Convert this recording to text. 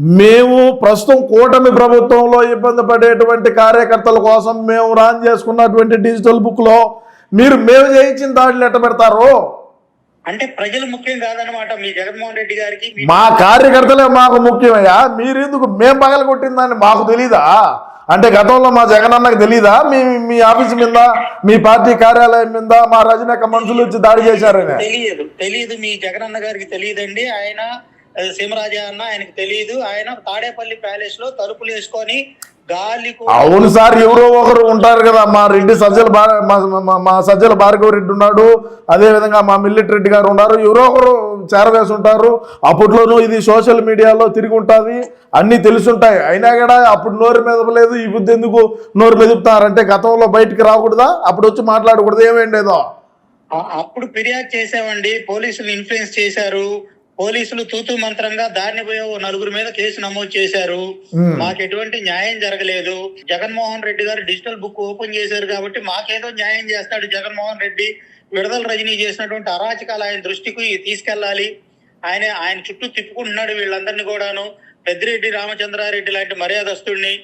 మేము ప్రస్తుతం కూటమి ప్రభుత్వంలో ఇబ్బంది పడేటువంటి కార్యకర్తల కోసం మేము రాన్ చేసుకున్నటువంటి డిజిటల్ బుక్లో మీరు మేము చేయించిన దాడులు ఎట్ట పెడతారు? అంటే ప్రజలు ముఖ్యం కాదనమాట మీ జగన్మోహన్ రెడ్డి గారికి మీ- కార్యకర్తలే మాకు ముఖ్యమయ్యా. మీరెందుకు? మేము పగల కొట్టిందని మాకు తెలీదా? అంటే గతంలో మా జగనన్నకు తెలీదా? మీ మీ ఆఫీస్ మీద మీ పార్టీ కార్యాలయం మీద మా రజనక మనుషులు వచ్చి దాడి చేశారని. తెలియదు. తెలియదు. మీ జగనన్న గారికి తెలియదండి. ఆయన సింహరాజా అన్న ఆయనకు తెలియదు ఆయన తాడేపల్లి ప్యాలెస్లో తలుపులు వేసుకొని గాలి అవును సార్ ఎవరో ఒకరు ఉంటారు కదా. మా రెడ్డి సజ్జల మా- సజ్జల భార్గవ రెడ్డి ఉన్నాడు. అదే విధంగా మా మిల్లెట్ రెడ్డి గారు ఉన్నారు. ఎవరో ఒకరు చేరవేసి ఉంటారు. అప్పట్లోనూ ఇది సోషల్ మీడియాలో తిరిగి ఉంటుంది. అన్నీ తెలుసుంటాయి. అయినా కూడా అప్పుడు నోరు మెదపలేదు. ఈ బుద్ధి ఎందుకు నోరు మెదుపుతారంటే గతంలో బయటికి రాకూడదా? అప్పుడు వచ్చి మాట్లాడకూడదు? ఏమేండేదో అప్పుడు ఫిర్యాదు చేసామండి పోలీసులు ఇన్ఫ్లుయెన్స్ చేశారు. పోలీసులు తూతు మంత్రంగా దారిని పోయే ఓ నలుగురు మీద కేసు నమోదు చేశారు. మాకు ఎటువంటి న్యాయం జరగలేదు. జగన్మోహన్ రెడ్డి గారు డిజిటల్ బుక్ ఓపెన్ చేశారు కాబట్టి మాకేదో న్యాయం చేస్తాడు జగన్మోహన్ రెడ్డి. విడుదల రజనీ చేసినటువంటి అరాచకాలు ఆయన దృష్టికి తీసుకెళ్ళాలి ఆయన ఆయన చుట్టూ తిప్పుకుంటున్నాడు వీళ్ళందరినీ కూడాను. పెద్దిరెడ్డి రామచంద్రారెడ్డి లాంటి మర్యాదస్తుడిని